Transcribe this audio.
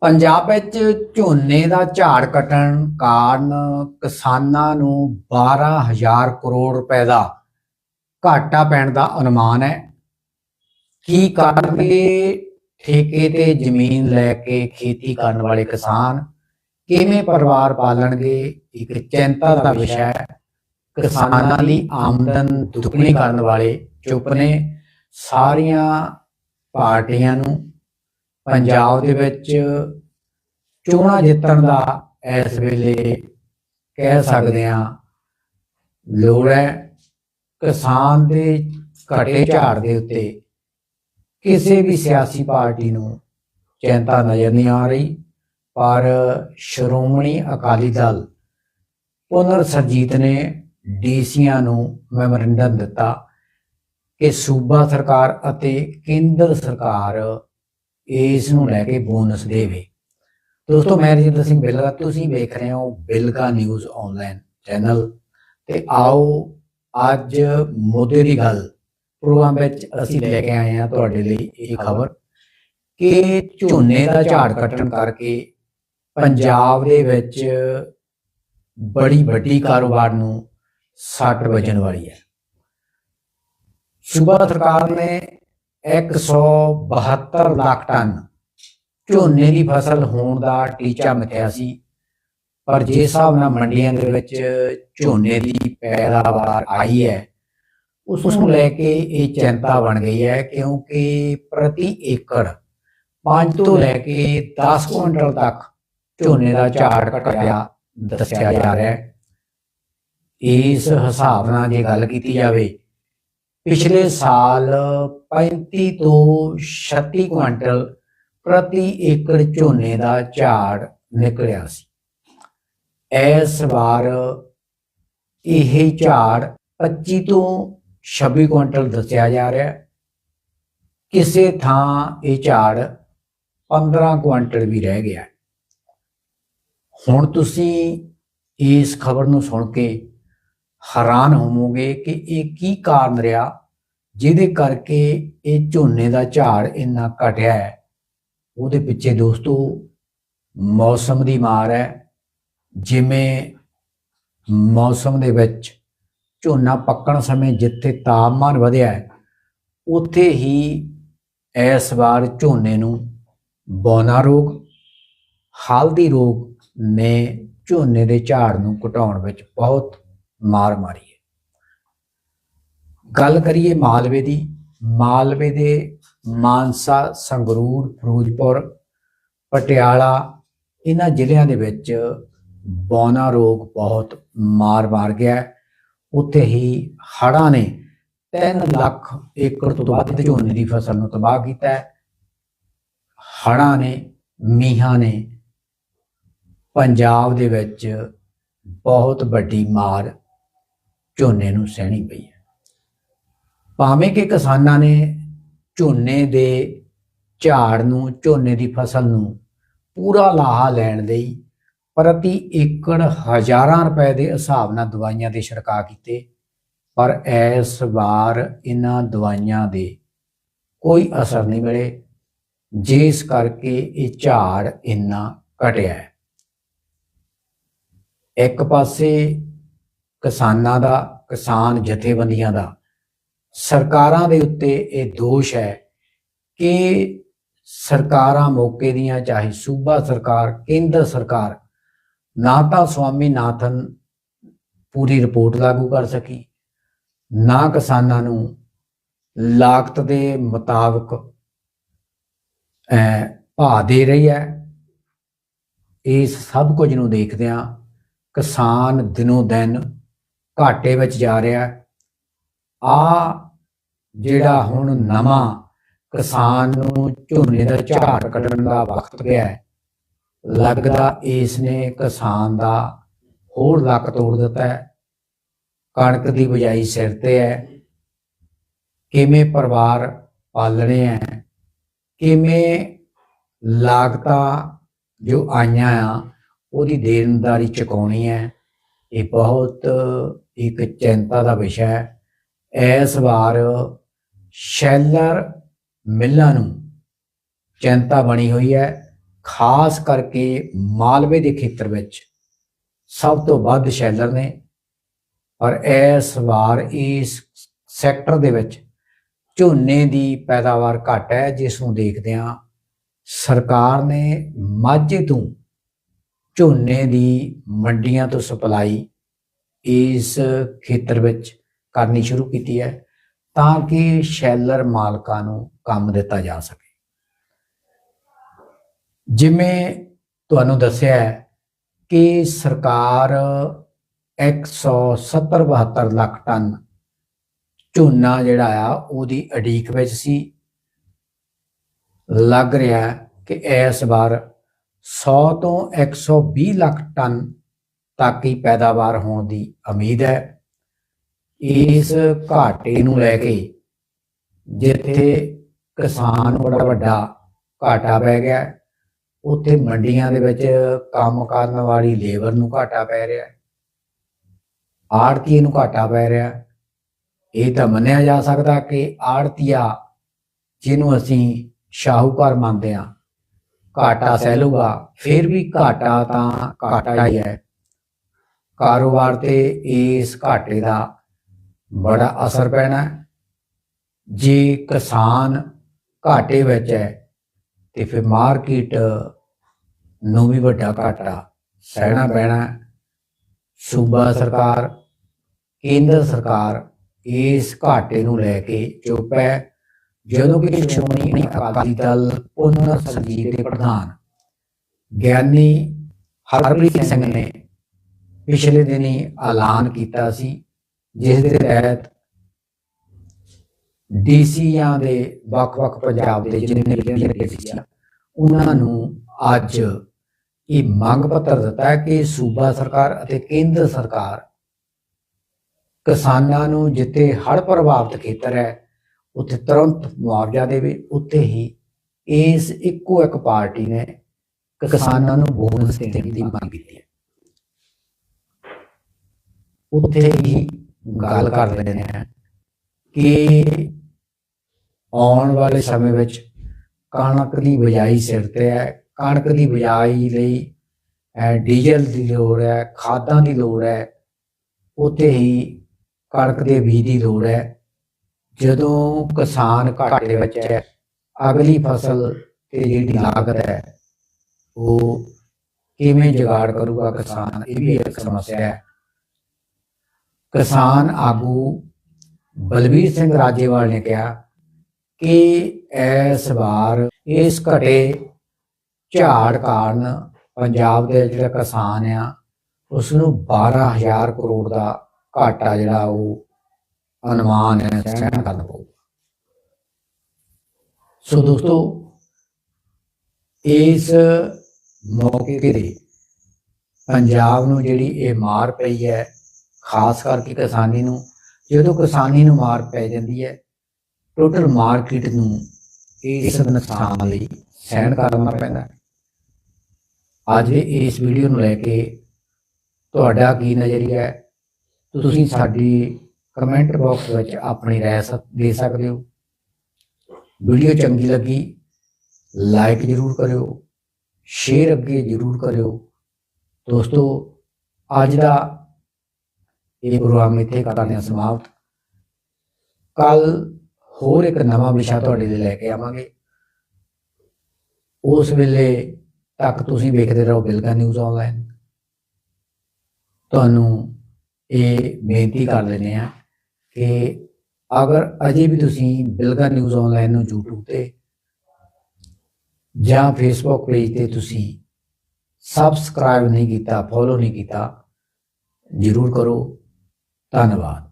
ਪੰਜਾਬ ਵਿੱਚ ਝੋਨੇ ਦਾ ਝਾੜ ਕੱਟਣ ਕਾਰਨ ਕਿਸਾਨਾਂ ਨੂੰ 12000 ਕਰੋੜ ਰੁਪਏ ਦਾ ਘਾਟਾ ਪੈਣ ਦਾ ਅਨੁਮਾਨ ਹੈ। ਕੀ ਕਰਨਗੇ ਠੇਕੇ ਤੇ ਜ਼ਮੀਨ ਲੈ ਕੇ ਖੇਤੀ ਕਰਨ ਵਾਲੇ ਕਿਸਾਨ ਕਿਵੇਂ ਪਰਿਵਾਰ ਪਾਲਣਗੇ? ਇੱਕ ਚਿੰਤਾ ਦਾ ਵਿਸ਼ਾ ਹੈ। ਕਿਸਾਨਾਂ ਦੀ ਆਮਦਨ ਦੁੱਗਣੀ ਕਰਨ ਵਾਲੇ ਚੁੱਪ ਨੇ। ਸਾਰੀਆਂ ਪਾਰਟੀਆਂ ਨੂੰ ਪੰਜਾਬ ਦੇ ਵਿੱਚ ਚੋਣਾਂ ਜਿੱਤਣ ਦਾ ਇਸ ਵੇਲੇ ਕਹਿ ਸਕਦੇ ਹਾਂ ਲੋੜ ਹੈ ਕਿਸਾਨ ਦੇ ਘਟੇ ਝਾੜ ਦੇ ਉੱਤੇ ਕਿਸੇ ਵੀ ਸਿਆਸੀ ਪਾਰਟੀ ਨੂੰ ਚਿੰਤਾ ਨਜ਼ਰ ਨਹੀਂ ਆ ਰਹੀ, ਪਰ ਸ਼੍ਰੋਮਣੀ ਅਕਾਲੀ ਦਲ ਪੁਨਰ ਸਰਜੀਤ ਨੇ ਡੀਸੀਆਂ ਨੂੰ ਮੈਮੋਰੰਡਮ ਦਿੱਤਾ ਕਿ ਸੂਬਾ ਸਰਕਾਰ ਅਤੇ ਕੇਂਦਰ ਸਰਕਾਰ ਇਸ ਨੂੰ ਲੈ ਕੇ ਬੋਨਸ ਦੇਵੇ। ਦੋਸਤੋ, ਮੈਂ ਰਜਿੰਦਰ ਸਿੰਘ ਬਿੱਲਗਾ ਤੁਸੀਂ ਵੇਖ ਰਹੇ ਹੋ ਬਿਲਗਾ ਨਿਊਜ਼ ਆਨਲਾਈਨ ਚੈਨਲ। ਤੇ ਆਓ, ਅੱਜ ਮੁੱਦੇ ਦੀ ਗੱਲ, ਪ੍ਰੋਗਰਾਮ ਵਿੱਚ ਅਸੀਂ ਲੈ ਕੇ ਆਏ ਹਾਂ ਤੁਹਾਡੇ ਲਈ ਇਹ ਖਬਰ ਕਿ ਝੋਨੇ ਦਾ ਝਾੜ ਕੱਟਣ ਕਰਕੇ ਪੰਜਾਬ ਦੇ ਵਿੱਚ ਬੜੀ ਵੱਡੀ ਕਾਰੋਬਾਰ ਨੂੰ ਸੱਟ ਵੱਜਣ ਵਾਲੀ ਹੈ। ਸੂਬਾ ਸਰਕਾਰ ਨੇ 172 ਲੱਖ ਟਨ। ਝੋਨੇ ਦੀ ਫਸਲ ਹੋਣ ਦਾ ਟੀਚਾ ਮਿਥਿਆ ਸੀ। ਪਰ ਜੇ ਹਿਸਾਬ ਨਾਲ ਮੰਡੀਆਂ ਦੇ ਵਿੱਚ ਝੋਨੇ ਦੀ ਪੈਦਾਵਾਰ ਆਈ ਹੈ, ਉਸ ਨੂੰ ਲੈ ਕੇ ਇਹ ਚਿੰਤਾ ਬਣ ਗਈ ਹੈ ਕਿਉਂਕਿ ਪ੍ਰਤੀ ਏਕੜ 5 ਤੋਂ ਲੈ ਕੇ 10 ਕੁਇੰਟਲ ਤੱਕ ਝੋਨੇ ਦਾ ਝਾੜ ਘਟਿਆ ਦੱਸਿਆ ਜਾ ਰਿਹਾ ਹੈ। ਇਸ ਹਿਸਾਬ ਨਾਲ ਜੇ ਗੱਲ ਕੀਤੀ ਜਾਵੇ ਪਿਛਲੇ ਸਾਲ 35 ਤੋਂ 36 ਕੁਇੰਟਲ ਪ੍ਰਤੀ ਏਕੜ ਝੋਨੇ ਦਾ ਝਾੜ ਨਿਕਲਿਆ ਸੀ। ਇਸ ਵਾਰ ਇਹ ਝਾੜ 25 ਤੋਂ 26 ਕੁਇੰਟਲ ਦੱਸਿਆ ਜਾ ਰਿਹਾ ਕਿਸੇ ਥਾਂ ਇਹ ਝਾੜ 15 ਕੁਇੰਟਲ ਵੀ ਰਹਿ ਗਿਆ ਹੁਣ ਤੁਸੀਂ ਇਸ ਖਬਰ ਨੂੰ ਸੁਣ ਕੇ ਹੈਰਾਨ ਹੋਵੋਗੇ ਕਿ ਇਹ ਕੀ ਕਾਰਨ ਰਿਹਾ ਜਿਹਦੇ ਕਰਕੇ ਇਹ ਝੋਨੇ ਦਾ ਝਾੜ ਇੰਨਾ ਘਟਿਆ ਹੈ। ਉਹਦੇ ਪਿੱਛੇ ਦੋਸਤੋ ਮੌਸਮ ਦੀ ਮਾਰ ਹੈ। ਜਿਵੇਂ ਮੌਸਮ ਦੇ ਵਿੱਚ ਝੋਨਾ ਪੱਕਣ ਸਮੇਂ ਜਿੱਥੇ ਤਾਪਮਾਨ ਵਧਿਆ ਹੈ, ਉੱਥੇ ਹੀ ਇਸ ਵਾਰ ਝੋਨੇ ਨੂੰ ਬੌਨਾ ਰੋਗ, ਹਲਦੀ ਰੋਗ ਨੇ ਝੋਨੇ ਦੇ ਝਾੜ ਨੂੰ ਘਟਾਉਣ ਵਿੱਚ ਬਹੁਤ ਮਾਰ ਮਾਰੀ ਹੈ ਗੱਲ ਕਰੀਏ ਮਾਲਵੇ ਦੀ। ਮਾਲਵੇ ਦੇ ਮਾਨਸਾ, ਸੰਗਰੂਰ, ਫਿਰੋਜ਼ਪੁਰ, ਪਟਿਆਲਾ ਇਹਨਾਂ ਜ਼ਿਲ੍ਹਿਆਂ ਦੇ ਵਿੱਚ ਬੌਨਾ ਰੋਗ ਬਹੁਤ ਮਾਰ ਮਾਰ ਗਿਆ ਉੱਥੇ ਹੀ ਹੜ੍ਹਾਂ ਨੇ 3 ਲੱਖ ਏਕੜ ਤੋਂ ਵੱਧ ਝੋਨੇ ਦੀ ਫਸਲ ਨੂੰ ਤਬਾਹ ਕੀਤਾ ਹੈ। ਹੜ੍ਹਾਂ ਨੇ, ਮੀਂਹਾਂ ਨੇ ਪੰਜਾਬ ਦੇ ਵਿੱਚ ਬਹੁਤ ਵੱਡੀ ਮਾਰ ਝੋਨੇ ਨੂੰ ਸਹਿਣੀ ਪਈ ਹੈ। ਭਾਵੇਂ ਕਿ ਕਿਸਾਨਾਂ ਨੇ ਝੋਨੇ ਦੇ ਝਾੜ ਨੂੰ, ਝੋਨੇ ਦੀ ਫਸਲ ਨੂੰ ਪੂਰਾ ਲਾਹਾ ਲੈਣ ਲਈ ਪ੍ਰਤੀ ਏਕੜ ਹਜ਼ਾਰਾਂ ਰੁਪਏ ਦੇ ਹਿਸਾਬ ਨਾਲ ਦਵਾਈਆਂ ਦੇ ਛਿੜਕਾਅ ਕੀਤੇ, ਪਰ ਇਸ ਵਾਰ ਇਹਨਾਂ ਦਵਾਈਆਂ ਦੇ ਕੋਈ ਅਸਰ ਨਹੀਂ ਮਿਲੇ, ਜਿਸ ਕਰਕੇ ਇਹ ਝਾੜ ਇੰਨਾ ਘਟਿਆ ਹੈ। ਇੱਕ ਪਾਸੇ ਕਿਸਾਨਾਂ ਦਾ ਕਿਸਾਨ ਜਥੇਬੰਦੀਆਂ ਦਾ। ਸਰਕਾਰਾਂ ਦੇ ਉੱਤੇ ਇਹ ਦੋਸ਼ ਹੈ ਕਿ ਸਰਕਾਰਾਂ ਮੌਕੇ ਦੀਆਂ ਚਾਹੇ ਸੂਬਾ ਸਰਕਾਰ ਕੇਂਦਰ ਸਰਕਾਰ ਨਾ ਤਾਂ ਸਵਾਮੀਨਾਥਨ ਪੂਰੀ ਰਿਪੋਰਟ ਲਾਗੂ ਕਰ ਸਕੀ ਨਾ ਕਿਸਾਨਾਂ ਨੂੰ ਲਾਗਤ ਦੇ ਮੁਤਾਬਕ ਅਹ, ਭਾਅ ਦੇ ਰਹੀ ਹੈ। ਇਸ ਸਭ ਕੁਝ ਨੂੰ ਦੇਖਦਿਆਂ ਕਿਸਾਨ ਦਿਨੋਂ ਦਿਨ ਘਾਟੇ ਵਿੱਚ ਜਾ ਰਿਹਾ। ਆ ਜਿਹੜਾ ਹੁਣ ਨਵਾਂ ਕਿਸਾਨ ਨੂੰ ਝੋਨੇ ਦਾ ਝਾੜ ਕੱਢਣ ਦਾ ਵਕਤ ਪਿਆ ਹੈ, ਲੱਗਦਾ ਇਸ ਨੇ ਕਿਸਾਨ ਦਾ ਹੋਰ ਲੱਕ ਤੋੜ ਦਿੱਤਾ ਹੈ। ਕਣਕ ਦੀ ਬਜਾਈ ਸਿਰ ਤੇ ਹੈ। ਕਿਵੇਂ ਪਰਿਵਾਰ ਪਾਲਣੇ ਹੈ, ਕਿਵੇਂ ਲਾਗਤਾਂ ਜੋ ਆਈਆਂ ਆ, ਉਹਦੀ ਦੇਣਦਾਰੀ ਚੁਕਾਉਣੀ ਹੈ। ਇਹ ਬਹੁਤ ਇੱਕ ਚਿੰਤਾ ਦਾ ਵਿਸ਼ਾ ਹੈ। ਇਸ ਵਾਰ ਸ਼ੈਲਰ ਮਿੱਲਾਂ ਨੂੰ ਚਿੰਤਾ ਬਣੀ ਹੋਈ ਹੈ, ਖਾਸ ਕਰਕੇ ਮਾਲਵੇ ਦੇ ਖੇਤਰ ਵਿੱਚ। ਸਭ ਤੋਂ ਵੱਧ ਸ਼ੈਲਰ ਨੇ ਔਰ ਇਸ ਵਾਰ ਇਸ ਸੈਕਟਰ ਦੇ ਵਿੱਚ ਝੋਨੇ ਦੀ ਪੈਦਾਵਾਰ ਘੱਟ ਹੈ, ਜਿਸ ਨੂੰ ਦੇਖਦਿਆਂ ਸਰਕਾਰ ਨੇ ਮਾਝੇ ਤੋਂ ਝੋਨੇ ਦੀ ਮੰਡੀਆਂ ਤੋਂ ਸਪਲਾਈ ਇਸ ਖੇਤਰ ਵਿੱਚ ਕਰਨੀ ਸ਼ੁਰੂ ਕੀਤੀ ਹੈ ਤਾਂ ਕਿ ਸ਼ੈਲਰ ਮਾਲਕਾਂ ਨੂੰ ਕੰਮ ਦਿੱਤਾ ਜਾ ਸਕੇ। ਜਿਵੇਂ ਤੁਹਾਨੂੰ ਦੱਸਿਆ ਹੈ ਕਿ ਸਰਕਾਰ 170 72 ਲੱਖ ਟਨ ਝੋਨਾ ਜਿਹੜਾ ਆ, ਉਹਦੀ ਅਡੀਕ ਵਿੱਚ ਸੀ। ਲੱਗ ਰਿਹਾ ਕਿ ਇਸ ਵਾਰ 100 ਤੋਂ 120 ਲੱਖ ਟਨ ਤੱਕ ਹੀ ਪੈਦਾਵਾਰ ਹੋਣ ਦੀ ਉਮੀਦ ਹੈ। ਇਸ ਘਾਟੇ ਨੂੰ ਲੈ ਕੇ ਜਿੱਥੇ ਕਿਸਾਨ ਬੜਾ ਵੱਡਾ ਘਾਟਾ ਪੈ ਗਿਆ ਉੱਥੇ ਮੰਡੀਆਂ ਦੇ ਵਿੱਚ ਕੰਮ ਕਰਨ ਵਾਲੀ ਲੇਬਰ ਨੂੰ ਘਾਟਾ ਪੈ ਰਿਹਾ ਹੈ, ਆੜਤੀਏ ਨੂੰ ਘਾਟਾ ਪੈ ਰਿਹਾ ਇਹ ਤਾਂ ਮੰਨਿਆ ਜਾ ਸਕਦਾ ਕਿ ਆੜਤੀਆ ਜਿਹਨੂੰ ਅਸੀਂ ਸ਼ਾਹੂਕਾਰ ਮੰਨਦੇ ਹਾਂ ਘਾਟਾ ਸਹਿਲੂਗਾ, ਫਿਰ ਵੀ ਘਾਟਾ ਤਾਂ ਘਾਟਾ ਹੀ ਹੈ। ਕਾਰੋਬਾਰ ਤੇ ਇਸ ਘਾਟੇ ਦਾ ਬੜਾ ਅਸਰ ਪੈਣਾ ਹੈ। ਜੇ ਕਿਸਾਨ ਘਾਟੇ ਵਿੱਚ ਹੈ, ਤੇ ਫਿਰ ਮਾਰਕੀਟ ਨੂੰ ਵੀ ਵੱਡਾ ਘਾਟਾ ਸਹਿਣਾ ਪੈਣਾ ਸੂਬਾ ਸਰਕਾਰ, ਕੇਂਦਰ ਸਰਕਾਰ ਇਸ ਘਾਟੇ ਨੂੰ ਲੈ ਕੇ ਚੁੱਪ ਹੈ। ਜਦੋਂ ਕਿ ਸ਼੍ਰੋਮਣੀ ਅਕਾਲੀ ਦਲ ਪੁਨਰ ਸਰਜੀਤ ਦੇ ਪ੍ਰਧਾਨ। ਗਿਆਨੀ ਹਰਪ੍ਰੀਤ ਸਿੰਘ ਨੇ ਪਿਛਲੇ ਦਿਨੀ ਐਲਾਨ ਕੀਤਾ ਸੀ, ਜਿਸ ਦੇ ਤਹਿਤ ਡੀਸੀਆਂ ਦੇ ਵੱਖ-ਵੱਖ ਪੰਜਾਬ ਦੇ ਜਿੰਨੇ ਵੀ ਡੀਸੀ ਉਹਨਾਂ ਨੂੰ ਅੱਜ ਇਹ ਮੰਗ ਪੱਤਰ ਦਿੱਤਾ ਹੈ ਕਿ ਸੂਬਾ ਸਰਕਾਰ ਅਤੇ ਕੇਂਦਰ ਸਰਕਾਰ ਕਿਸਾਨਾਂ ਨੂੰ ਜਿੱਥੇ ਹੜ੍ਹ ਪ੍ਰਭਾਵਿਤ ਖੇਤਰ ਹੈ ਉੱਥੇ ਤੁਰੰਤ ਮੁਆਵਜ਼ਾ ਦੇਵੇ, ਉੱਥੇ ਹੀ ਇਸ ਇੱਕੋ ਇੱਕ ਪਾਰਟੀ ਨੇ ਕਿਸਾਨਾਂ ਨੂੰ ਬੋਨਸ ਦੇਣ ਦੀ ਮੰਗ ਕੀਤੀ ਹੈ। ਉੱਥੇ ਹੀ ਗੱਲ ਕਰ ਰਹੇ ਨੇ ਕਿ ਆਉਣ ਵਾਲੇ ਸਮੇਂ ਵਿੱਚ ਕਣਕ ਦੀ ਬਿਜਾਈ ਸਿਰ ਤੇ ਹੈ। ਕਣਕ ਦੀ ਬਜਾਈ ਲਈ ਡੀਜ਼ਲ ਦੀ ਲੋੜ ਹੈ, ਖਾਦਾਂ ਦੀ ਲੋੜ ਹੈ, ਉੱਥੇ ਹੀ ਕਣਕ ਦੇ ਬੀਜ ਦੀ ਲੋੜ ਹੈ। ਜਦੋਂ ਕਿਸਾਨ ਘਾਟੇ ਵਿੱਚ ਹੈ ਅਗਲੀ ਫਸਲ ਤੇ ਜਿਹੜੀ ਲਾਗਤ ਹੈ ਉਹ ਕਿਵੇਂ ਜੁਗਾੜ ਕਰੂਗਾ ਕਿਸਾਨ? ਇਹ ਵੀ ਇੱਕ ਸਮੱਸਿਆ ਹੈ। ਕਿਸਾਨ ਆਗੂ ਬਲਵੀਰ ਸਿੰਘ ਰਾਜੇਵਾਲ ਨੇ ਕਿਹਾ ਕਿ ਇਸ ਵਾਰ ਇਸ ਘਟੇ ਝਾੜ ਕਾਰਨ ਪੰਜਾਬ ਦੇ ਜਿਹੜਾ ਕਿਸਾਨ ਆ ਉਸ ਨੂੰ 12000 ਕਰੋੜ ਦਾ ਘਾਟਾ ਜਿਹੜਾ ਉਹ ਅਨੁਮਾਨ ਹੈ, ਸਹਿਣ ਕਰਨਾ ਪਊਗਾ ਸੋ ਦੋਸਤੋ, ਇਸ ਮੌਕੇ ਤੇ ਪੰਜਾਬ ਨੂੰ ਜਿਹੜੀ ਇਹ ਮਾਰ ਪਈ ਹੈ, ਖਾਸ ਕਰਕੇ ਕਿਸਾਨੀ ਨੂੰ, ਜਦੋਂ ਕਿਸਾਨੀ ਨੂੰ ਮਾਰ ਪੈ ਜਾਂਦੀ ਹੈ ਟੋਟਲ ਮਾਰਕੀਟ ਨੂੰ ਇਸ ਨੁਕਸਾਨ ਲਈ ਸਹਿਣ ਕਰਨਾ ਪੈਂਦਾ ਹੈ। ਅੱਜ ਇਸ ਵੀਡੀਓ ਨੂੰ ਲੈ ਕੇ ਤੁਹਾਡਾ ਕੀ ਨਜ਼ਰੀਆ ਹੈ? ਤੁਸੀਂ ਸਾਡੀ ਕਮੈਂਟ ਬਾਕਸ ਵਿੱਚ ਆਪਣੀ ਰਾਏ ਦੇ ਸਕਦੇ ਹੋ। ਵੀਡੀਓ ਚੰਗੀ ਲੱਗੀ, ਲਾਈਕ ਜ਼ਰੂਰ ਕਰਿਓ, ਸ਼ੇਅਰ ਅੱਗੇ ਜ਼ਰੂਰ ਕਰਿਓ। ਦੋਸਤੋ, ਅੱਜ ਦਾ ਇਹ ਪ੍ਰੋਗਰਾਮ ਇੱਥੇ ਕਰਦੇ ਹਾਂ ਸਮਾਪਤ। ਕੱਲ ਹੋਰ ਇੱਕ ਨਵਾਂ ਵਿਸ਼ਾ ਤੁਹਾਡੇ ਲਈ ਲੈ ਕੇ ਆਵਾਂਗੇ। ਉਸ ਵੇਲੇ ਤੱਕ ਤੁਸੀਂ ਵੇਖਦੇ ਰਹੋ ਬਿਲਗਾ ਨਿਊਜ਼ ਆਨਲਾਈਨ। ਤੁਹਾਨੂੰ ਇਹ ਬੇਨਤੀ ਕਰ ਲੈਂਦੇ ਆ ਕਿ ਅਗਰ ਅਜੇ ਵੀ ਤੁਸੀਂ ਬਿਲਗਾ ਨਿਊਜ਼ ਆਨਲਾਈਨ ਨੂੰ YouTube ਤੇ ਜਾਂ Facebook ਪੇਜ ਤੇ ਤੁਸੀਂ ਸਬਸਕ੍ਰਾਈਬ ਨਹੀਂ ਕੀਤਾ ਫੋਲੋ ਨਹੀਂ ਕੀਤਾ, ਜਰੂਰ ਕਰੋ। ਧੰਨਵਾਦ।